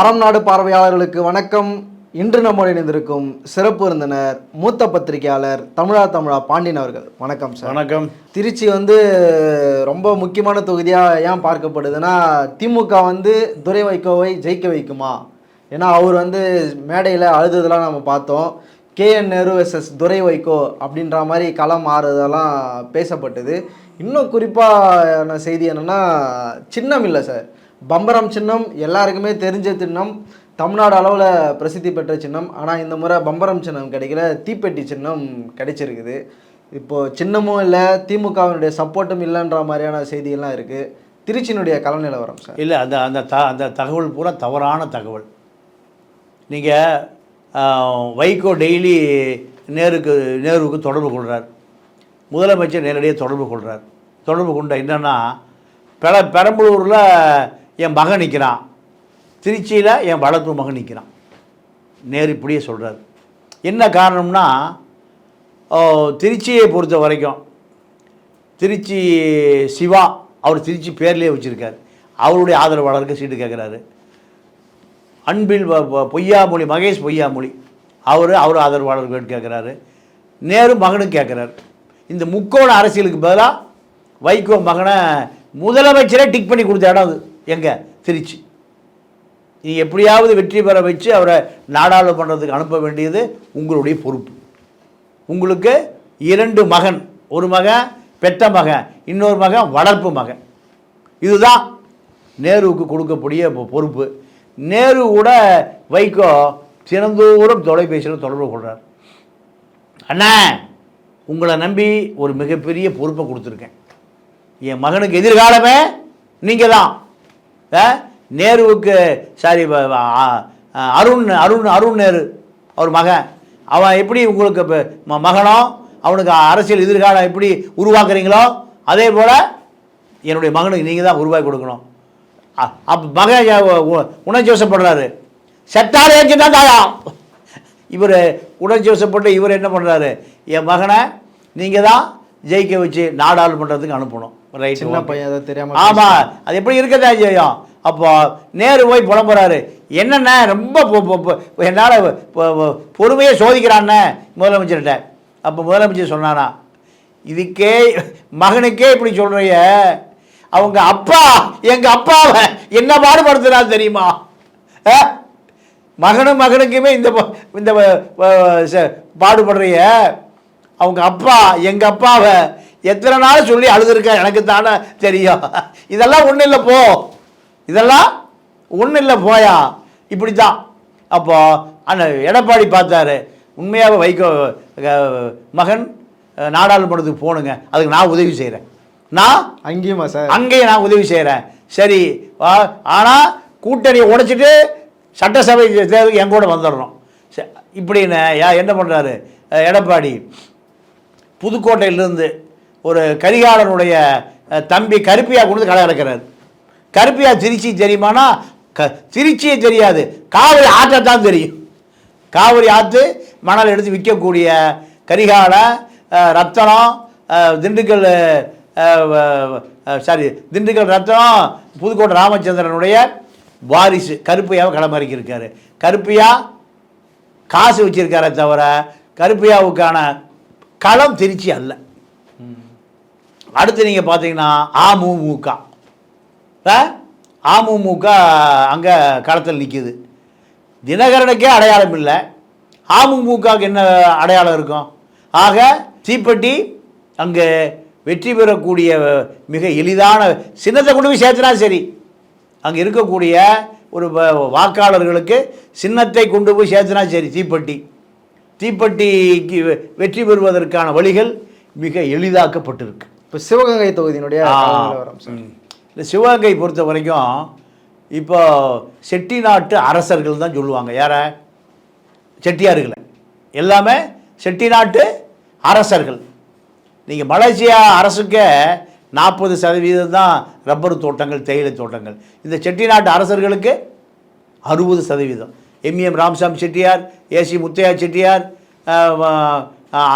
அறம் நாடு பார்வையாளர்களுக்கு வணக்கம். இன்று நம்மோடு இணைந்திருக்கும் சிறப்பு விருந்தினர் மூத்த பத்திரிகையாளர் தமிழா தமிழா பாண்டியன் அவர்கள். வணக்கம் சார். வணக்கம். திருச்சி வந்து ரொம்ப முக்கியமான தொகுதியாக ஏன் பார்க்கப்படுதுன்னா திமுக வந்து துரை வைகோவை ஜெயிக்க வைக்குமா? ஏன்னா அவர் வந்து மேடையில் அழுததெல்லாம் நம்ம பார்த்தோம். கேஎன் நேரு வெர்சஸ் துரை வைகோ அப்படின்ற மாதிரி களம் மாறுதெல்லாம் பேசப்பட்டது. இன்னும் குறிப்பான செய்தி என்னென்னா சின்னம் இல்லை சார். பம்பரம் சின்னம் எல்லாருக்குமே தெரிஞ்ச சின்னம். தமிழ்நாடு அளவில் பிரசித்தி பெற்ற சின்னம். ஆனால் இந்த முறை பம்பரம் சின்னம் கிடைக்கல. தீப்பெட்டி சின்னம் கிடைச்சிருக்குது. இப்போது சின்னமும் இல்லை திமுகவினுடைய சப்போர்ட்டும் இல்லைன்ற மாதிரியான செய்தியெல்லாம் இருக்குது திருச்சியினுடைய கல நிலவரம் சார். இல்லை அந்த அந்த த அந்த தகவல் பூரா தவறான தகவல். நீங்கள் வைகோ டெய்லி நேருக்கு நேருவுக்கு தொடர்பு கொள்கிறார் முதலமைச்சர் நேரடியாக தொடர்பு கொள்கிறார் தொடர்பு கொண்ட என்னென்னா பெர பெரம்பலூரில் என் மகன் நிற்கிறான் திருச்சியில் என் வளர்ப்பு மகன் நிற்கிறான் நேர் இப்படியே சொல்கிறார் என்ன காரணம்னா திருச்சியை பொறுத்த வரைக்கும் திருச்சி சிவா அவர் திருச்சி பேர்லேயே வச்சுருக்கார். அவருடைய ஆதரவாளருக்கு சீட்டு கேட்குறாரு அன்பில் பொய்யாமொழி மகேஷ் பொய்யாமொழி அவர் அவர் ஆதரவாளர்கள் கேட்குறாரு நேரு மகனும் கேட்குறாரு இந்த முக்கோண அரசியலுக்கு பதிலாக வைகோ மகனை முதலமைச்சரே டிக் பண்ணி கொடுத்த இடம் அது. எங்கே? திருச்சி. நீ எப்படியாவது வெற்றி பெற வச்சு அவரை நாடாளுமன்றத்துக்கு அனுப்ப வேண்டியது உங்களுடைய பொறுப்பு. உங்களுக்கு இரண்டு மகன். ஒரு மகன் பெற்ற மகன் இன்னொரு மகன் வளர்ப்பு மகன். இதுதான் நேருவுக்கு கொடுக்கக்கூடிய பொறுப்பு. நேரு கூட வைகோ தினந்தோறும் தொலைபேசியில் தொடர்பு கொள்கிறார் அண்ணா உங்களை நம்பி ஒரு மிகப்பெரிய பொறுப்பை கொடுத்துருக்கேன். என் மகனுக்கு எதிர்காலமே நீங்கள் தான் நேருவுக்கு சாரி அருண் அருண் அருண் நேரு அவர் மகன். அவன் எப்படி உங்களுக்கு மகனோ? அவனுக்கு அரசியல் எதிர்காலம் எப்படி உருவாக்குறீங்களோ? அதே போல் என்னுடைய மகனுக்கு நீங்கள் தான் உருவாக்கி கொடுக்கணும். அ- மகன் உ- உணர்ச்சி வசப்படுறாரு செத்தாலே தான் தாயா? இவர் உணர்ச்சி வசப்பட்டு இவர் என்ன பண்ணுறாரு என் மகனை நீங்கள் தான் ஜெயிக்க வச்சு நாடாளுமன்றத்துக்கு அனுப்பணும். ரைட் சின்ன பையன் அதை தெரியாம ஆமாம் அது எப்படி இருக்கதான் செய்யும் அப்போ நேரு போய் புலம்புறாரு. என்னண்ணே? ரொம்ப என்னால் பொறுமையை சோதிக்கிறாண்ணே முதலமைச்சர்கிட்ட. அப்போ முதலமைச்சர் சொன்னானா இதுக்கே மகனுக்கே இப்படி சொல்றிய. அவங்க அப்பா எங்கள் அப்பாவை என்ன பாடுபடுத்துறாரு தெரியுமா? மகனும் மகனுக்குமே இந்த இந்த பாடுபடுறிய. அவங்க அப்பா எங்கள் அப்பாவை எத்தனை நாள் சொல்லி அழுதுருக்கா எனக்கு தானே தெரியும். இதெல்லாம் ஒன்றும் இல்லை போ. இதெல்லாம் ஒன்றும் இல்லை போயா. இப்படி தான் அப்போ அந்த எடப்பாடி பார்த்தாரு. உண்மையாக வைகோ மகன் நாடாளுமன்றத்துக்கு போகணுங்க அதுக்கு நான் உதவி செய்கிறேன் நான் அங்கேயுமா சார்? அங்கேயும் நான் உதவி செய்கிறேன் சரி ஆனால் கூட்டணியை உடைச்சிட்டு சட்டசபை தேர்தலுக்கு என் கூட வந்துடணும். ச- இப்படின்னு யா- என்ன பண்ணுறாரு எடப்பாடி புதுக்கோட்டையிலிருந்து ஒரு கரிகாலனுடைய தம்பி கருப்பியா கொண்டு களை கடை இறக்கிறாரு கருப்பியா திருச்சி தெரியுமானா? க திருச்சியே தெரியாது. காவிரி ஆற்றை தான் தெரியும். காவிரி ஆற்று மணல் எடுத்து விற்கக்கூடிய கரிகால ரத்தனம் திண்டுக்கல் சாரி திண்டுக்கல் ரத்தனம் புதுக்கோட்டை ராமச்சந்திரனுடைய வாரிசு கருப்பையாவை களமிறக்கியிருக்காரு. கருப்பையா காசு வச்சுருக்காரே தவிர கருப்பையாவுக்கான களம் திருச்சி அல்ல. அடுத்து நீங்கள் பார்த்தீங்கன்னா அமமுக ஆ? அமமுக அங்கே களத்தில் நிற்கிது தினகரனுக்கே அடையாளம் இல்லை. அமமுகவுக்கு என்ன அடையாளம் இருக்கும்? ஆக தீப்பெட்டி அங்கே வெற்றி பெறக்கூடிய மிக எளிதான சின்னத்தை கொண்டு போய் சேர்த்துனா சரி. அங்கே இருக்கக்கூடிய ஒரு வ- வாக்காளர்களுக்கு சின்னத்தை கொண்டு போய் சேர்த்துனா சரி தீப்பெட்டி. தீப்பெட்டிக்கு வெ- வெற்றி பெறுவதற்கான வழிகள் மிக எளிதாக்கப்பட்டிருக்கு. இப்போ சிவகங்கை தொகுதியினுடைய. இந்த சிவகங்கை பொறுத்த வரைக்கும் இப்போ செட்டிநாட்டு அரசர்கள் தான் சொல்லுவாங்க. யார? செட்டியார்களை. எல்லாமே செட்டிநாட்டு அரசர்கள். நீங்கள் மலேசியா அரசுக்கே நாற்பது சதவீதம் தான் ரப்பர் தோட்டங்கள் தேயிலை தோட்டங்கள். இந்த செட்டிநாட்டு அரசர்களுக்கு அறுபது சதவீதம். எம்இஎம் ராமசாமி செட்டியார் ஏசி முத்தையா செட்டியார்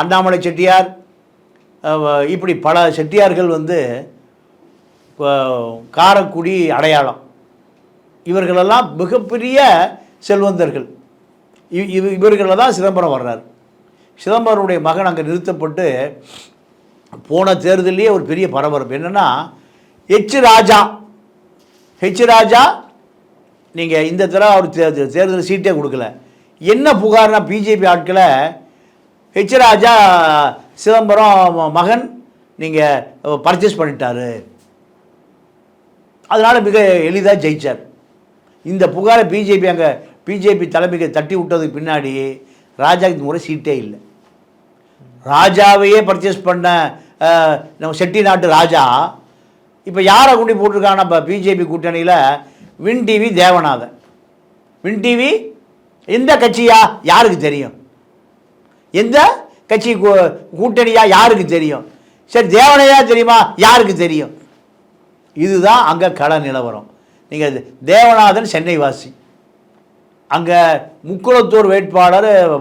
அண்ணாமலை செட்டியார் இப்படி பல செட்டியார்கள் வந்து காரக்குடி அடையாளம். இவர்களெல்லாம் மிகப்பெரிய செல்வந்தர்கள். இவ் இவ இவர்களில் தான் சிதம்பரம் வர்றார். சிதம்பரனுடைய மகன் அங்கே நிறுத்தப்பட்டு போன தேர்தலையே ஒரு பெரிய பரபரப்பு. என்னென்னா ஹெச் ராஜா ஹெச் ராஜா நீங்கள் இந்த தடவை அவர் தேர்தல் சீட்டே கொடுக்கல. என்ன புகார்னா பிஜேபி ஆட்களை ஹெச் ராஜா சிதம்பரம் ம- மகன் நீங்கள் பர்ச்சேஸ் பண்ணிட்டாரு. அதனால் மிக எளிதாக ஜெயித்தார் இந்த புகாரை பிஜேபி அங்கே பிஜேபி தலைமைக்கு தட்டி விட்டதுக்கு பின்னாடி ராஜாக்கு இந்த முறை சீட்டே இல்லை. ராஜாவையே பர்ச்சேஸ் பண்ண நம்ம செட்டி நாட்டு ராஜா இப்போ யாரை கொண்டு போட்டிருக்காங்க நம்ம பிஜேபி கூட்டணியில் Win TV Devanathan. Win TV எந்த கட்சியா? யாருக்கு தெரியும்? எந்த கட்சி கூ- கூட்டணியா? யாருக்கு தெரியும்? சரி தேவனையா தெரியுமா? யாருக்கு தெரியும்? இதுதான் அங்கே கள நிலவரம். நீங்கள் தேவநாதன் சென்னை வாசி அங்கே முக்குளத்தூர் வேட்பாளர்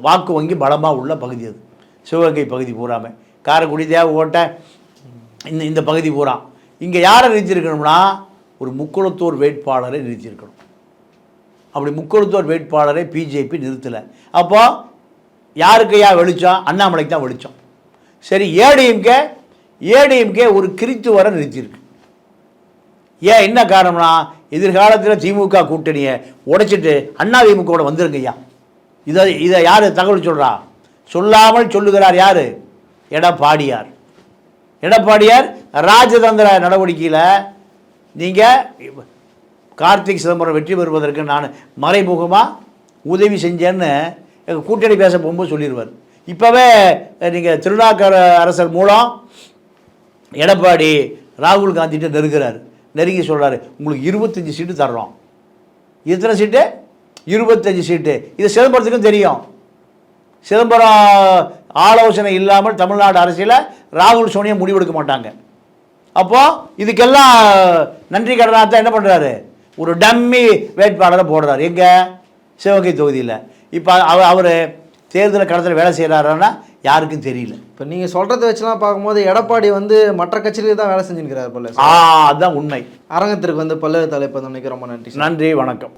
வாக்கு வங்கி பலமாக உள்ள பகுதி அது. சிவகங்கை பகுதி பூராமே. காரைக்குடி தேவக்கோட்டை இந்த இந்த பகுதி பூரா. இங்கே யாரை நிறுத்திருக்கணும்னா ஒரு முக்குளத்தூர் வேட்பாளரை நிறுத்தியிருக்கணும். அப்படி முக்குளத்தூர் வேட்பாளரை பிஜேபி நிறுத்தலை. அப்போ யாருக்கையா வெளிச்சம் அண்ணாமலைக்கு தான் வெளிச்சம். சரி ஏடிஎம்கே ஏடிஎம்கே ஒரு கிறித்துவரை நிறுத்தியிருக்கு. ஏன் என்ன காரணம்னா எதிர்காலத்தில் திமுக கூட்டணியை உடைச்சிட்டு அண்ணா திமுகவோட வந்துருங்க ஐயா இதை இதை யார் தகவல் சொல்கிறா சொல்லாமல் சொல்லுகிறார் யார்? எடப்பாடியார். எடப்பாடியார் ராஜதந்திர நடவடிக்கையில் நீங்கள் கார்த்திக் சிதம்பரம் வெற்றி பெறுவதற்கு நான் மறைமுகமாக உதவி செஞ்சேன்னு எங்கள் கூட்டணி பேச போகும்போது சொல்லிடுவார் இப்போவே நீங்கள் திருநாக்கர அரசர் மூலம் எடப்பாடி ராகுல் காந்திகிட்ட நெருங்கிறார். நெருங்கி சொல்கிறாரு உங்களுக்கு இருபத்தஞ்சி சீட்டு தர்றோம். எத்தனை சீட்டு? இருபத்தஞ்சி சீட்டு. இது சிதம்பரத்துக்கும் தெரியும். சிதம்பரம் ஆலோசனை இல்லாமல் தமிழ்நாடு அரசியலில் ராகுல் சோனியா முடிவெடுக்க மாட்டாங்க. அப்போது இதுக்கெல்லாம் நன்றி கடனாக என்ன பண்ணுறாரு ஒரு டம்மி வேட்பாளரை போடுறாரு. எங்கே? சிவகங்கை தொகுதியில். இப்போ அவர் அவர் தேர்தல் களத்தில் வேலை செய்கிறாருன்னா யாருக்கும் தெரியல. இப்போ நீங்கள் சொல்கிறத வச்சுலாம் பார்க்கும்போது எடப்பாடி வந்து மற்ற கட்சியிலே தான் வேலை செஞ்சுருக்கிறார் போல ஆ அதுதான் உண்மை. அரங்கத்திற்கு வந்து பல்லு தலைப்பு நினைக்க ரொம்ப நன்றி. நன்றி வணக்கம்.